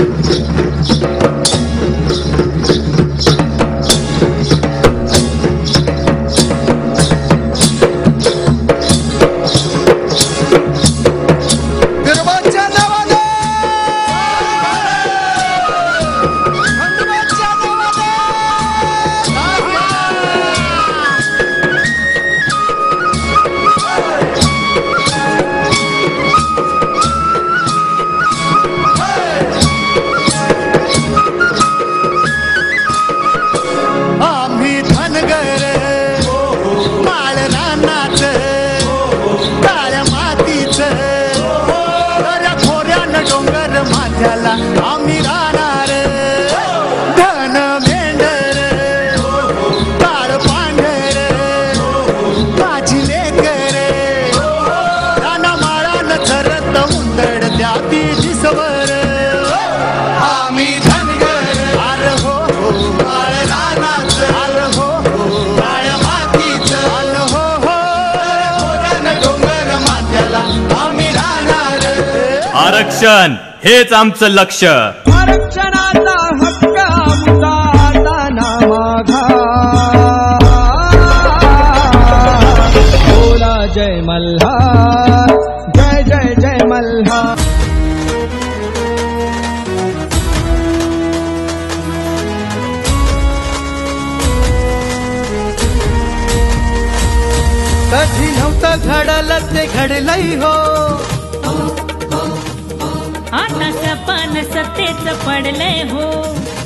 you माझी लेकर. राना माळान चरत उंदड त्या दिसवर. आम्ही धनगर. आर हो हो. माळ रानाच. आर हो हो. मातीच. हो हो. डोंगर माझ्याला आम्ही राहणार. आरक्षण हेच आमचं लक्ष जय मल्हार जय जय जय मल्हार कधी नव्हतं घडलं ते घडलंय हो। आता सपान सत्तेच पडलंय हो हे।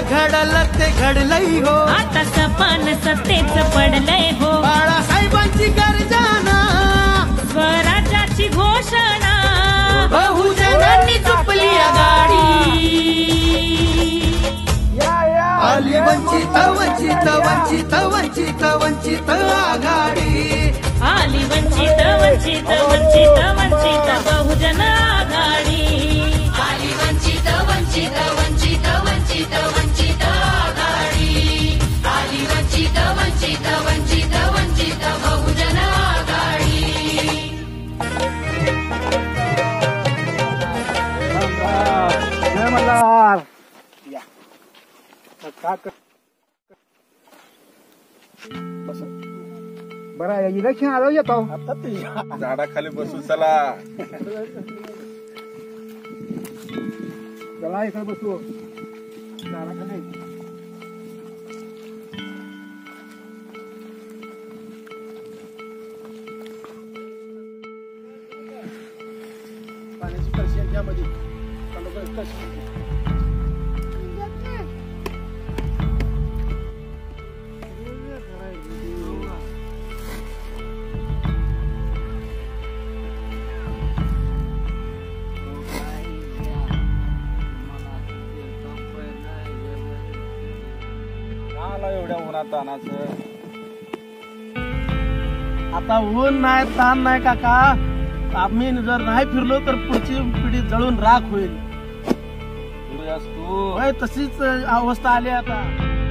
घडलं ते घडलंय हो. आता सपान सत्तेच पडलंय हो. बाळासाहेबांची गर्जना. स्वराज्याची घोषणा. बहुजनांनी चुकली आघाडी. आली वंचित वंचित वंचित वंचित वंचित आघाडी. आली वंचित वंचित वंचित वंचित बहुजन बरं इलेक्शन आलं येतो झाडाखाली बसून चला चला इकडे बसू झाडाखाली. पाण्याची कळशी आहे तानाचं. आता ऊन नाही ताण नाही काका. आम्ही जर नाही फिरलो तर पुढची पिढी जळून राख होईल. तशीच अवस्था आली आता.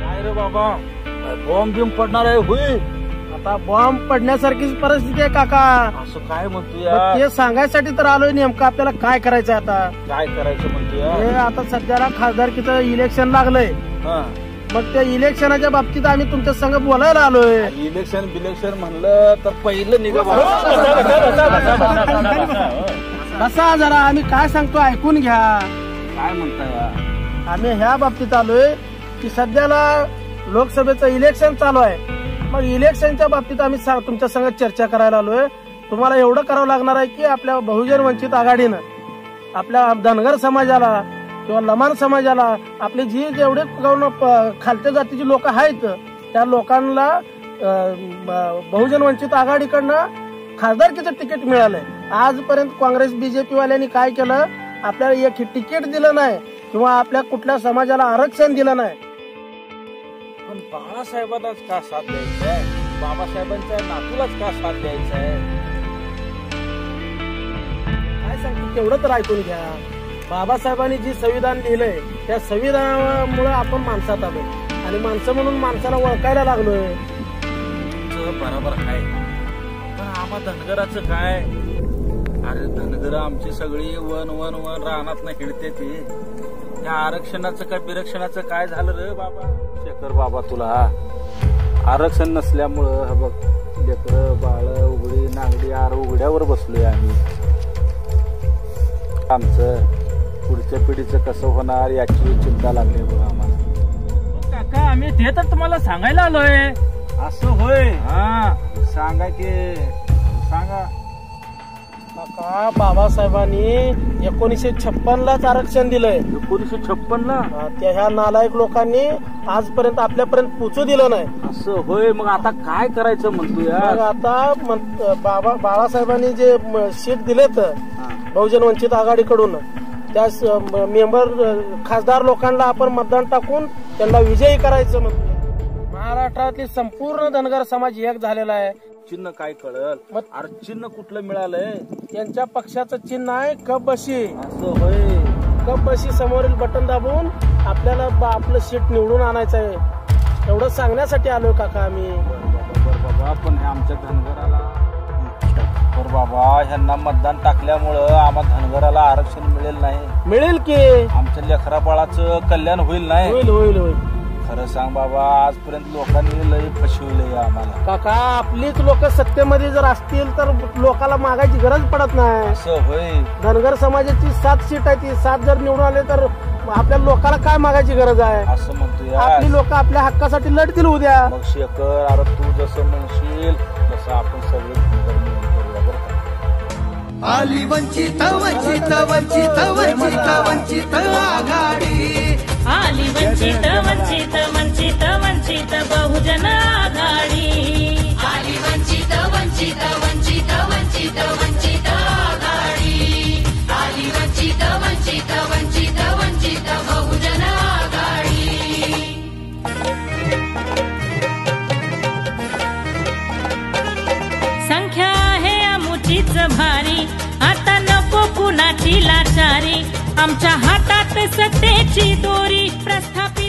काय रे बाबा. बॉम्ब बिम पडणार आहे होई. आता बॉम्ब पडण्यासारखीच परिस्थिती आहे काका. असं काय म्हणतो ते सांगायसाठी तर आलोय नेमकं आपल्याला काय करायचं आता? काय करायचं म्हणतो आता सध्याला खासदारकीचं इलेक्शन लागलंय. मग त्या इलेक्शनाच्या बाबतीत आम्ही तुमच्या संघ बोलायला आलोय. इलेक्शन बिलेक्शन म्हणलं तर पहिलं निघा कसा जरा आम्ही काय सांगतो ऐकून घ्या. काय म्हणताय? आम्ही ह्या बाबतीत आलोय की सध्याला लोकसभेचं इलेक्शन चालू आहे. मग इलेक्शनच्या बाबतीत आम्ही तुमच्या संग चर्चा करायला आलोय. तुम्हाला एवढं करावं लागणार आहे की आपल्या बहुजन वंचित आघाडीनं आपल्या धनगर समाजाला किंवा लमान समाजाला आपले जी जेवढे खालच्या जातीची लोक आहेत त्या लोकांना बहुजन वंचित आघाडीकडनं खासदारकीचं तिकीट मिळालंय. आजपर्यंत काँग्रेस बीजेपी वाल्यांनी काय केलं? आपल्याला एक तिकीट दिलं नाही किंवा आपल्या कुठल्या समाजाला आरक्षण दिलं नाही. पण बाळासाहेबांनाच का साथ द्यायचा आहे बाबासाहेबांच्या नातूलाच का साथ द्यायचा आहे काय सांगतो तेवढं तर ऐकून घ्या. बाबासाहेबांनी जी संविधान लिहिलंय त्या संविधानामुळे आपण माणसात आलो आणि माणसं म्हणून माणसाला ओळखायला लागलोय. बरोबर आहे. पण आम्हा धनगराचं काय? अरे धनगर आमची सगळी वन वन वन रानात न हिडते ती. त्या आरक्षणाचं काय बिरक्षणाचं काय झालं रे बाबा? शेखर बाबा तुला आरक्षण नसल्यामुळं हा बघ लेकर बाळ उघडी नागडी आर उघड्यावर बसलोय आम्ही. आमचं पुढच्या पिढीचं कसं होणार याची चिंता लागली बघ आम्हाला. काका आम्ही ते तर तुम्हाला सांगायला आलोय. असं होय? हा. सांगा की. सांगा. काका बाबासाहेबांनी एकोणीसशे छप्पन लाच आरक्षण दिलंय. एकोणीसशे छप्पन ला त्या ह्या नालायक लोकांनी आजपर्यंत आपल्यापर्यंत पोचू दिलं नाही. असं होय? मग आता काय करायचं म्हणतो आता बाबा बाळासाहेबांनी जे सीट दिलेत बहुजन वंचित आघाडीकडून त्या स- म- मेंबर खासदार लोकांना आपण मतदान टाकून त्यांना विजयी करायचं म्हणतो महाराष्ट्रातली संपूर्ण धनगर समाज एक झालेला आहे. चिन्ह काय कळल? मग- अरे चिन्ह कुठलं मिळालंय? त्यांच्या पक्षाचं चिन्ह आहे कप बशी असं होय. कप बशी समोरील बटन दाबून आपल्याला बा- आपलं सीट निवडून आणायचं आहे. एवढं सांगण्यासाठी आलोय काका आम्ही. बर बाबा बर बाबा पण आमच्या धनगराला बर बाबा ह्यांना मतदान टाकल्यामुळं आम्हा धनगराला आरक्षण मिळेल नाही. मिळेल की? आमच्या लेकरा बाळाचं कल्याण होईल नाही. होईल होईल होईल. खरं सांग बाबा आजपर्यंत लोकांनी लय फसवलंय आम्हाला. काका आपलीच लोक सत्तेमध्ये जर असतील तर लोकाला मागायची गरज पडत नाही. असं होय. धनगर समाजाची सात सीट आहे ती सात जर निवडून आले तर आपल्या लोकाला काय मागायची गरज आहे? असं म्हणतो आपली यार लोक आपल्या हक्कासाठी लढतील उद्या. मग शेखर अरे तू जसं म्हणशील तसं आपण आली वंचित वंचित वंचित वंचित वंचित आघाडी. आली वंचित वंचित वंचित वंचित बहुजन आघाडी. भारी. आता नको कुणाची लाचारी. आमच्या हातात सत्तेची दोरी. प्रस्थापित